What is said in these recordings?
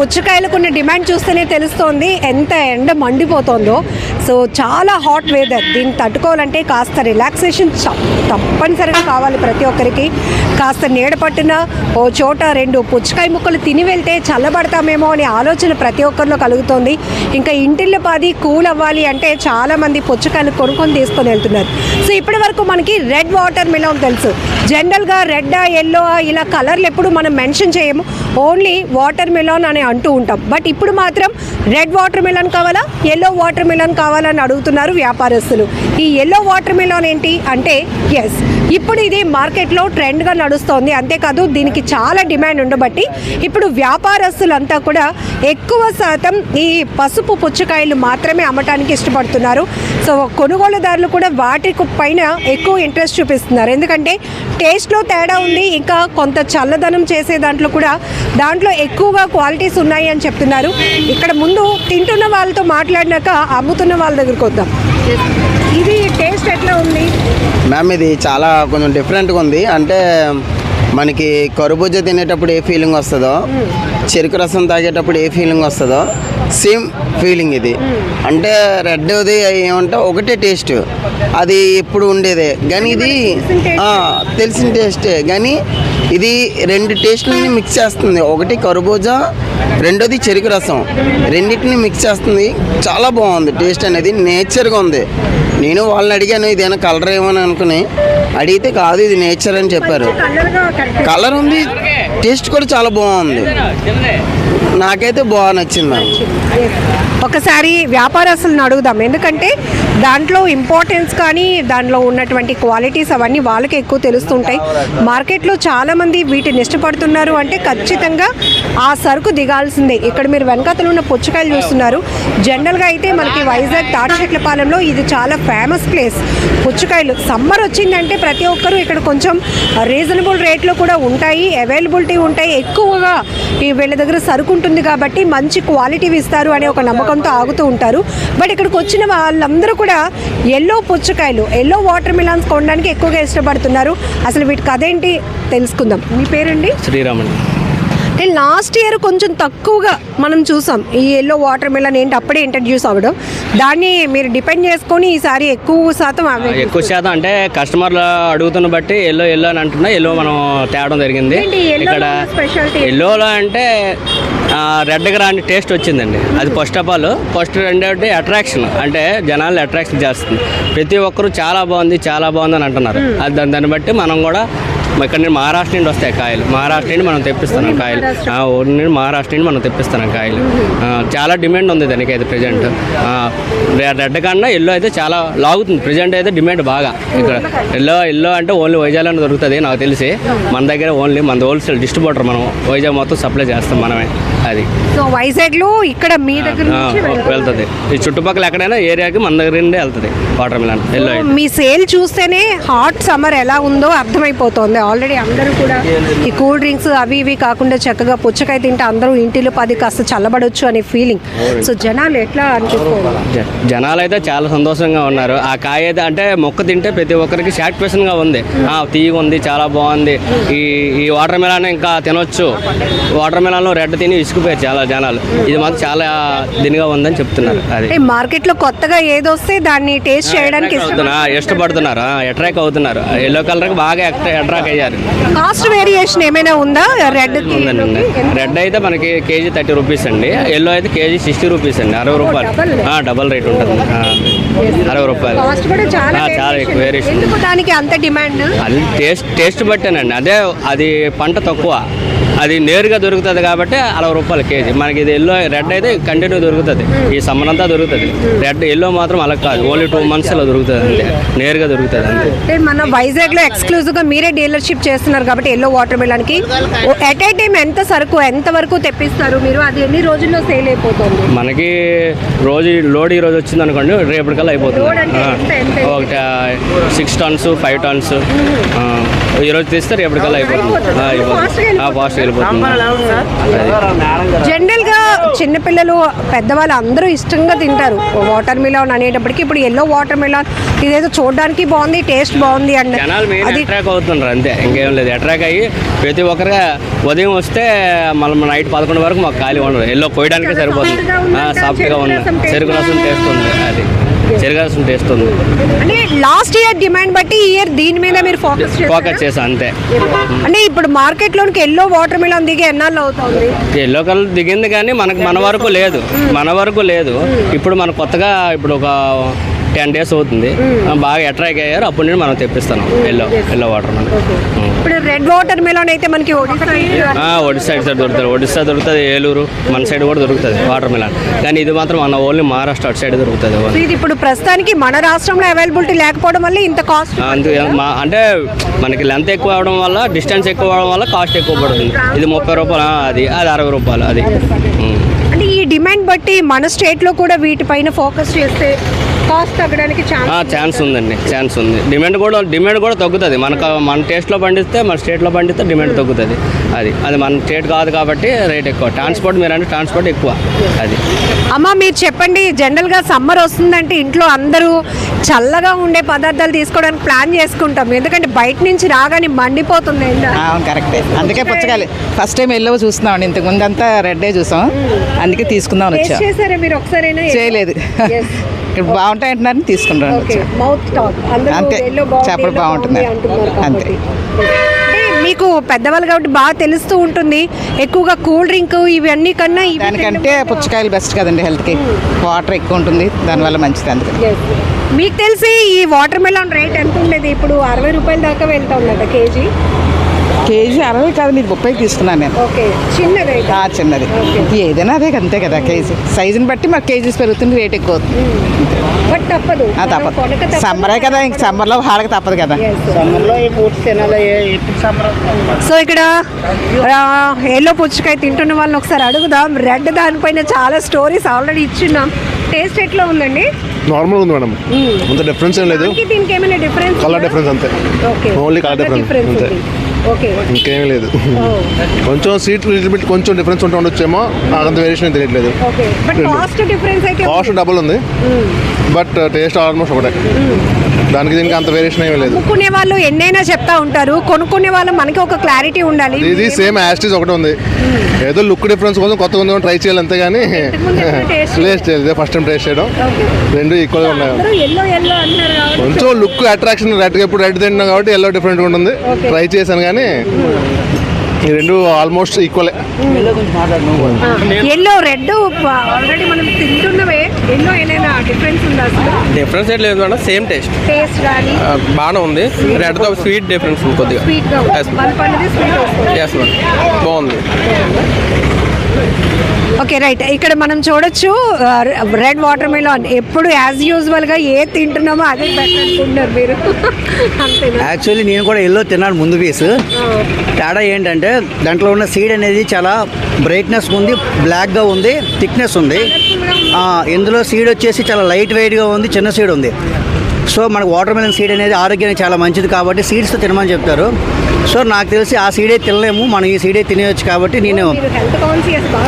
పుచ్చకాయలకు ఉన్న డిమాండ్ చూస్తేనే తెలుస్తోంది ఎంత ఎండ మండిపోతుందో. సో చాలా హాట్ వెదర్ దీన్ని తట్టుకోవాలంటే కాస్త రిలాక్సేషన్ తప్పనిసరిగా కావాలి ప్రతి ఒక్కరికి. కాస్త నీడ పట్టిన ఓ చోట రెండు పుచ్చకాయ ముక్కలు తిని వెళ్తే చల్లబడతామేమో అనే ఆలోచన ప్రతి ఒక్కరిలో కలుగుతోంది. ఇంకా ఇంటిల్ల పాది కూల్ అవ్వాలి అంటే చాలామంది పుచ్చకాయలు కొనుక్కొని తీసుకొని వెళ్తున్నారు. సో ఇప్పటి వరకు మనకి రెడ్ వాటర్ మిలన్ తెలుసు. జనరల్గా రెడ్ ఎల్లో ఇలా కలర్లు ఎప్పుడు మనం మెన్షన్ చేయము. ఓన్లీ వాటర్ మిలాన్ అని అంటూ ఉంటాం. బట్ ఇప్పుడు మాత్రం రెడ్ వాటర్ మిలన్ కావాలా? ఎల్లో వాటర్ మిలన్ కావాలని అడుగుతున్నారు వ్యాపారస్తులు. ఈ ఎల్లో వాటర్ మిలన్ ఏంటి అంటే ఎస్ ఇప్పుడు ఇది మార్కెట్లో ట్రెండ్గా నడుస్తోంది. అంతేకాదు దీనికి చాలా డిమాండ్ ఉండబట్టి ఇప్పుడు వ్యాపారస్తులంతా కూడా ఎక్కువ శాతం ఈ పసుపు పుచ్చకాయలు మాత్రమే అమ్మటానికి ఇష్టపడుతున్నారు. సో కొనుగోలుదారులు కూడా వాటి పైన ఎక్కువ ఇంట్రెస్ట్ చూపిస్తున్నారు. ఎందుకంటే టేస్ట్లో తేడా ఉంది. ఇంకా కొంత చల్లదనం చేసే దాంట్లో కూడా దాంట్లో ఎక్కువగా క్వాలిటీస్ ఉన్నాయి అని చెప్తున్నారు. ఇక్కడ ముందు తింటున్న వాళ్ళతో మాట్లాడినాక అమ్ముతున్న వాళ్ళ దగ్గరికి వద్దాం. ఇది టేస్ట్ ఎట్లా ఉంది? మ్యామ్ ఇది చాలా కొంచెం డిఫరెంట్గా ఉంది. అంటే మనకి కరుబూజ తినేటప్పుడు ఏ ఫీలింగ్ వస్తుందో చెరుకు రసం తాగేటప్పుడు ఏ ఫీలింగ్ వస్తుందో సేమ్ ఫీలింగ్ ఇది. అంటే రెడ్ది ఏమంటే ఒకటే టేస్ట్ అది ఎప్పుడు ఉండేదే. కానీ ఇది తెలిసిన టేస్టే కానీ ఇది రెండు టేస్ట్లని మిక్స్ చేస్తుంది. ఒకటి కరుబూజా రెండోది చెరుకు రసం. రెండింటిని మిక్స్ చేస్తుంది. చాలా బాగుంది. టేస్ట్ అనేది నేచర్గా ఉంది. నేను వాళ్ళని అడిగాను ఇదేనా కలర్ ఏమో అని అనుకుని. అడిగితే కాదు ఇది నేచర్ అని చెప్పారు. కలర్ ఉంది. టేస్ట్ కూడా చాలా బాగుంది. నాకైతే బాగా నచ్చింది. ఒకసారి వ్యాపారస్తులను అడుగుదాం. ఎందుకంటే దాంట్లో ఇంపార్టెన్స్ కానీ దాంట్లో ఉన్నటువంటి క్వాలిటీస్ అవన్నీ వాళ్ళకి ఎక్కువ తెలుస్తుంటాయి. మార్కెట్లో చాలామంది వీటిని ఇష్టపడుతున్నారు అంటే ఖచ్చితంగా ఆ సరుకు దిగాల్సిందే. ఇక్కడ మీరు వెనకతలు ఉన్న పుచ్చకాయలు చూస్తున్నారు. జనరల్గా అయితే మనకి వైజాగ్ తాటిచెట్లపాలెంలో ఇది చాలా ఫేమస్ ప్లేస్ పుచ్చకాయలు. సమ్మర్ వచ్చిందంటే ప్రతి ఒక్కరూ ఇక్కడ కొంచెం రీజనబుల్ రేట్లో కూడా ఉంటాయి అవైలబిలిటీ ఉంటాయి. ఎక్కువగా ఈ వీళ్ళ దగ్గర సరుకు ఉంటుంది కాబట్టి మంచి క్వాలిటీ ఇస్తారు అనే ఒక నమ్మకంతో ఆగుతూ ఉంటారు. బట్ ఇక్కడికి వచ్చిన వాళ్ళందరూ కూడా ఎల్లో పుచ్చకాయలు ఎల్లో వాటర్ మిలాన్స్ కొనడానికి ఎక్కువగా ఇష్టపడుతున్నారు. అసలు వీటికి అదేంటి తెలుసుకుందాం. మీ పేరండి? అండి అంటే లాస్ట్ ఇయర్ కొంచెం తక్కువగా మనం చూసాం. ఈ ఎల్లో వాటర్ మిలన్ ఏంటి అప్పుడే ఇంట్రడ్యూస్ అవ్వడం. దాన్ని మీరు డిపెండ్ చేసుకొని ఈసారి ఎక్కువ శాతం ఎక్కువ శాతం అంటే కస్టమర్లు అడుగుతున్న బట్టి ఎల్లో ఎల్లో అని అంటున్నా. ఎల్లో మనం తేవడం జరిగింది. ఇక్కడ? ఎల్లోలో అంటే రెడ్గా రాని టేస్ట్ వచ్చిందండి. అది ఫస్ట్ ఆఫ్ ఆల్ ఫస్ట్ రెండోది అట్రాక్షన్ అంటే జనాలు అట్రాక్షన్ చేస్తుంది. ప్రతి ఒక్కరు చాలా బాగుంది చాలా బాగుంది అని అంటున్నారు. అది దాన్ని దాన్ని బట్టి మనం కూడా ఇక్కడ నుండి మహారాష్ట్ర నుండి వస్తాయి కాయలు. మహారాష్ట్ర నుండి మనం తెప్పిస్తున్నాం కాయలు. ఊరి నుండి మహారాష్ట్ర నుండి మనం తెప్పిస్తున్నాం కాయలు. చాలా డిమాండ్ ఉంది దానికి అయితే ప్రజెంట్. రెడ్ కన్నా ఎల్లో అయితే చాలా లాగుతుంది. ప్రజెంట్ అయితే డిమాండ్ బాగా ఇక్కడ. ఎల్లో ఎల్లో అంటే ఓన్లీ వైజాగ్లోనే దొరుకుతుంది నాకు తెలిసి. మన దగ్గర ఓన్లీ మన హోల్సేల్ డిస్ట్రిబ్యూటర్ మనం వైజాగ్ మొత్తం సప్లై చేస్తాం మనమే అది. సో వైజాగ్లో ఇక్కడ మీ దగ్గర వెళ్తుంది. ఈ చుట్టుపక్కల ఎక్కడైనా ఏరియాకి మన దగ్గర నుండి వెళ్తుంది వాటర్ మిలన్ ఎల్లో మీ సేల్ చూస్తేనే హాట్ సమ్మర్ ఎలా ఉందో అర్థమైపోతుంది ఆల్రెడీ అందరూ కూడా ఈ కూల్ డ్రింక్స్ అవి ఇవి కాకుండా చక్కగా పుచ్చకాయ తింటే అందరూ ఇంటిలో పది కాస్త చల్లబడొచ్చు అనే ఫీలింగ్. సో జనాలు ఎట్లా జ- జనాలు అయితే చాలా సంతోషంగా ఉన్నారు. ఆ కాయ అయితే అంటే మొక్క తింటే ప్రతి ఒక్కరికి సాటిస్ఫాక్షన్గా ఉంది. ఆ తీగ ఉంది చాలా బాగుంది. ఈ ఈ వాటర్ మెలాన్ ఇంకా తినొచ్చు. వాటర్ మెలాన్లో రెడ్ తిని ఇసుకుపోయారు చాలా జనాలు. ఇది మాత్రం చాలా దీనిగా ఉందని చెప్తున్నారు. అది. మార్కెట్లో కొత్తగా ఏదొస్తే దాన్ని టేస్ట్ చేయడానికి ఇష్టపడుతున్నారు. అట్రాక్ అవుతున్నారు. ఎల్లో కలర్ బాగా అట్రాక్ అయ్యారు. కాస్ట్ వేరియేషన్ ఏమైనా ఉందా? రెడ్ ఉందండి ఉంది. రెడ్ అయితే మనకి కేజీ థర్టీ రూపీస్ అండి. ఎల్లో అయితే కేజీ సిక్స్టీ రూపీస్ అండి. అరవై రూపాయలు. double. ఆ, డబల్ రేట్ ఉంటుంది. ఆ, అరవై రూపాయలు. చాలా ఎక్కువ. వేరియేషన్ దానికి అంత డిమాండ్ అది టేస్ట్ టేస్ట్ బట్టేనండి. అదే అది పంట తక్కువ. అది నేరుగా దొరుకుతుంది కాబట్టి అరవై రూపాయలు కేజీ. మనకి ఇది ఎల్లో రెడ్ అయితే కంటిన్యూ దొరుకుతుంది. ఈ సమ్మర్ అంతా దొరుకుతుంది. రెడ్ ఎల్లో మాత్రం అలా కాదు. ఓన్లీ టూ మంత్స్లో దొరుకుతుంది అంతే. నేరుగా దొరుకుతుంది అంతే. అంటే మన వైజాగ్లో ఎక్స్క్లూజివ్గా మీరే డీలర్షిప్ చేస్తున్నారు కాబట్టి ఎల్లో వాటర్ మిలన్కి. ఎట్ ఏ టైం ఎంత సరుకు ఎంత వరకు తెప్పిస్తారు మీరు? అది ఎన్ని రోజుల్లో సేల్ అయిపోతుంది? మనకి రోజు లోడ్ ఈ రోజు వచ్చింది అనుకోండి రేపటికల్లా అయిపోతుంది? ఒకటి సిక్స్ టన్స్ ఫైవ్ టన్స్ ఈ రోజు తీస్తే రేపటికల్లా అయిపోతుంది. వెళ్ళిపోతుంది. జనరల్గా చిన్నపిల్లలు పెద్దవాళ్ళు అందరూ ఇష్టంగా తింటారు. వాటర్ మిలన్ అనేటప్పటికి ఇప్పుడు ఎల్లో వాటర్ మిలన్ ఇదేదో చూడడానికి బాగుంది టేస్ట్ బాగుంది అండ్ జనాలు మెయిన్ అది అట్రాక్ అవుతున్నారు అంతే. ఇంకేం లేదు. అట్రాక్ అయ్యి ప్రతి ఒక్కరు ఉదయం వస్తే మళ్ళీ నైట్ పదకొండు వరకు మాకు ఖాళీ ఉండదు. ఎల్లో కోయడానికే సరిపోతుంది. సాఫ్ట్గా ఉంది. చెరుకు రసం. టేస్ట్ ఉంది? అది. రసం టేస్ట్ ఉంది. అంటే లాస్ట్ ఇయర్ డిమాండ్ బట్టి ఈ ఇయర్ దీని మీద మీరు ఫోకస్ ఫోకస్ చేసా అంతే. అంటే ఇప్పుడు మార్కెట్ లోనికి ఎల్లో వాటర్ మిలన్ దిగి ఎన్నాళ్ళు అవుతుంది? ఎల్లో కలర్ దిగింది కానీ మనకు మన వరకు లేదు. మన వరకు లేదు. ఇప్పుడు మన కొత్తగా ఇప్పుడు ఒక టెన్ డేస్ అవుతుంది. బాగా అట్రాక్ అయ్యారు. అప్పటి నుండి మనం తెప్పిస్తాం ఎల్లో ఎల్లో వాటర్ మనం ఇప్పుడు రెడ్ వాటర్ మిలన్ అయితే మనకి ఒడిశా సైడ్ సైడ్ దొరుకుతుంది. ఒడిశా దొరుకుతుంది ఏలూరు మన సైడ్ కూడా దొరుకుతుంది వాటర్ మిలన్ కానీ ఇది మాత్రం మన ఓన్లీ మహారాష్ట్ర అటు సైడ్ దొరుకుతుంది ఇది ఇప్పుడు ప్రస్తుతానికి మన రాష్ట్రంలో అవైలబిలిటీ లేకపోవడం వల్ల ఇంత కాస్ట్ అందుకే మా అంటే మనకి లెంత్ ఎక్కువ అవడం వల్ల డిస్టెన్స్ ఎక్కువ అవడం వల్ల కాస్ట్ ఎక్కువ పడుతుంది. ఇది ముప్పై రూపాయలు అది అది అరవై రూపాయలు అది. అంటే ఈ డిమాండ్ బట్టి మన స్టేట్లో కూడా వీటిపైన ఫోకస్ చేస్తే కాస్ట్ తగ్గడానికి ఛాన్స్ ఆ, ఛాన్స్ ఉందండి ఛాన్స్ ఉంది. డిమాండ్ కూడా డిమాండ్ కూడా తగ్గుతుంది. మనకు మన టేస్ట్లో పండిస్తే మన స్టేట్లో పండిస్తే డిమాండ్ తగ్గుతుంది. అది అది మన స్టేట్ కాదు కాబట్టి రేట్ ఎక్కువ. ట్రాన్స్పోర్ట్ మీరు అంటే ట్రాన్స్పోర్ట్ ఎక్కువ అది. అమ్మ మీరు చెప్పండి జనరల్గా సమ్మర్ వస్తుందంటే ఇంట్లో అందరూ చల్లగా ఉండే పదార్థాలు తీసుకోవడానికి ప్లాన్ చేసుకుంటాం. ఎందుకంటే బయట నుంచి రాగానే మండిపోతుంది అవును కరెక్టే అందుకే పుచ్చకాయలు. ఫస్ట్ టైం ఎల్లో చూస్తున్నాం ఇంతకు ముందు అంతా రెడ్డే చూసాం. అందుకే తీసుకుందాం టేస్ట్ వచ్చాం. చేశారా మీరు ఒకసారైనా? చేయలేదు. Yes. ఇక్కడ బాగుంటాయి అంటున్నారు తీసుకుంటాం ఓకే మౌత్ టాక్ అందరూ అంతే. yellow బాగుంటుంది. అంతే. మీకు పెద్దవాళ్ళు కాబట్టి బాగా తెలుస్తూ ఉంటుంది ఎక్కువగా కూల్ డ్రింక్ ఇవన్నీ కన్నా దానికంటే పుచ్చకాయలు బెస్ట్ కదండి హెల్త్కి వాటర్ ఎక్కువ ఉంటుంది దానివల్ల మంచిది అందుకని. మీకు తెలిసి ఈ వాటర్ మెలాన్ రేట్ ఎంత ఉండేది ఇప్పుడు అరవై రూపాయల దాకా వెళ్తా ఉన్నట కేజీ కేజీ అరవై కాదు నీకు ముప్పైకి తీసుకున్నాను నేను. ఓకే చిన్న రేట్ ఆ, చిన్నది. ఏదైనా అదే అంతే కదా కేజీ. సైజుని బట్టి మాకు కేజీస్ పెరుగుతుంది రేట్ ఎక్కువ తప్పదు. తప్పదు. సమ్మరే కదా ఇంక సమ్మర్లో హాడక తప్పదు కదా. సో ఇక్కడ ఎల్లో పుచ్చకాయ తింటున్న వాళ్ళని ఒకసారి అడుగుదాం. రెడ్ దానిపైన చాలా స్టోరీస్ ఆల్రెడీ ఇచ్చున్నాం. టేస్ట్ ఎట్లా ఉందండి? నార్మల్ ఉంది మేడం. అంత డిఫరెన్స్ ఏం లేదు. దానికి దీనికి ఏమైనా డిఫరెన్స్ కలర్ డిఫరెన్స్ అంతే. ఓకే. Only colour difference. అంతే. ఇంకేమీ లేదు. కొంచెం సీట్ లిటిల్ బిట్ కొంచెం డిఫరెన్స్ ఉంటూ ఉండొచ్చేమో నాకు అంత వేరియేషన్ తెలియట్లేదు. కాస్ట్ డబుల్ ఉంది. బట్ టేస్ట్ ఆల్మోస్ట్ ఒకటే. దానికి దీనికి అంత వేరియేషన్ ఏమీ లేదు. అమ్ముకునే వాళ్ళు ఎన్నైనా చెప్తా ఉంటారు. కొనుక్కునే వాళ్ళు మనకి ఒక క్లారిటీ ఉండాలి. ఇది సేమ్ యాస్టీస్ ఒకటే ఉంది. ఏదో లుక్ డిఫరెన్స్ కోసం కొత్త కొంచెం ట్రై చేయాలి అంతే కానీ టేస్ట్ చేయలేదు. ఫస్ట్ టైం టేస్ట్ చేయడం. రెండు ఈక్వల్గా ఉన్నాయి. అందరూ ఎల్లో ఎల్లో అంటున్నారు కాబట్టి. కొంచెం లుక్ అట్రాక్షన్ రెడ్ ఎప్పుడు రెడ్ తింటున్నాం కాబట్టి ఎల్లో డిఫరెంట్ ఉంటుంది. ట్రై చేశాను కానీ ఈ రెండు ఆల్మోస్ట్ ఈక్వలే ఎల్లో రెడ్ ఆల్రెడీ మనం తింటున్నవే. ఎల్లో ఏదైనా డిఫరెన్స్ ఉందా డిఫరెన్స్ ఏం లేదు మేడం సేమ్ టేస్ట్ టేస్ట్ కానీ బాగానే ఉంది. రెడ్తో స్వీట్ డిఫరెన్స్ ఉంది కొద్దిగా. స్వీట్గా మేడం బాగుంది. ఓకే రైట్ ఇక్కడ మనం చూడొచ్చు రెడ్ వాటర్ మిలాన్ ఎప్పుడు యాజ్ యూజువల్గా ఏ తింటున్నామో అదే అనుకుంటున్నారు మీరు. యాక్చువల్లీ నేను కూడా ఎల్లో తిన్నాను ముందు పీస్ తేడా ఏంటంటే దాంట్లో ఉన్న సీడ్ అనేది చాలా బ్రైట్నెస్ ఉంది బ్లాక్గా ఉంది థిక్నెస్ ఉంది. ఇందులో సీడ్ వచ్చేసి చాలా లైట్ వెయిట్గా ఉంది చిన్న సీడ్ ఉంది. సో మనకు వాటర్ మెలన్ సీడ్ అనేది ఆరోగ్యానికి చాలా మంచిది కాబట్టి సీడ్స్తో తినమని చెప్తారు. సో నాకు తెలిసి ఆ సీడే తినలేము. మనం ఈ సీడే తినేయచ్చు కాబట్టి నేను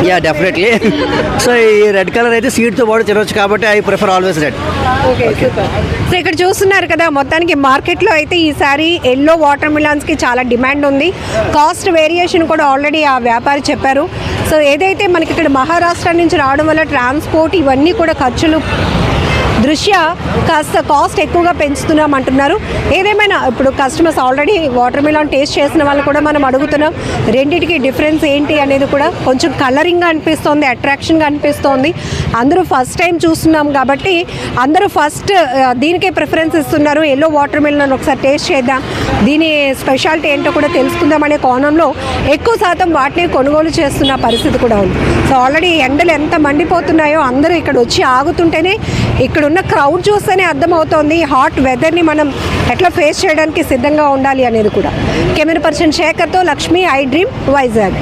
యా డెఫినెట్లీ సో ఈ రెడ్ కలర్ అయితే సీడ్తో పాటు తినవచ్చు కాబట్టి I prefer always red so ఇక్కడ చూస్తున్నారు కదా మొత్తానికి మార్కెట్లో అయితే ఈసారి ఎల్లో వాటర్ మిలాన్స్కి చాలా డిమాండ్ ఉంది. కాస్ట్ వేరియేషన్ కూడా ఆల్రెడీ ఆ వ్యాపారి చెప్పారు. సో ఏదైతే మనకి ఇక్కడ మహారాష్ట్ర నుంచి రావడం వల్ల ట్రాన్స్పోర్ట్ ఇవన్నీ కూడా ఖర్చులు దృష్ట్యా కాస్త కాస్ట్ ఎక్కువగా పెంచుతున్నాం అంటున్నారు ఏదేమైనా ఇప్పుడు customers already watermelon taste చేసిన వాళ్ళు కూడా మనం అడుగుతున్నాం. రెండింటికి డిఫరెన్స్ ఏంటి అనేది కూడా కొంచెం కలరింగ్గా అనిపిస్తోంది అట్రాక్షన్గా అనిపిస్తోంది. అందరూ ఫస్ట్ టైం చూస్తున్నాం కాబట్టి అందరూ ఫస్ట్ దీనికే ప్రిఫరెన్స్ ఇస్తున్నారు. ఎల్లో వాటర్ మిలన్ ఒకసారి టేస్ట్ చేద్దాం. దీని స్పెషాలిటీ ఏంటో కూడా తెలుసుకుందాం అనే కోణంలో ఎక్కువ శాతం వాటిని కొనుగోలు చేస్తున్న పరిస్థితి కూడా ఉంది. సో ఆల్రెడీ ఎండలు ఎంత మండిపోతున్నాయో అందరూ ఇక్కడ వచ్చి ఆగుతుంటేనే ఇక్కడ ఉన్న క్రౌడ్ చూస్తేనే అర్థమవుతోంది హాట్ వెదర్ని మనం ఎట్లా ఫేస్ చేయడానికి సిద్ధంగా ఉండాలి అనేది కూడా. కెమెరా పర్సన్ శేఖర్తో లక్ష్మి ఐ డ్రీమ్ వైజాగ్.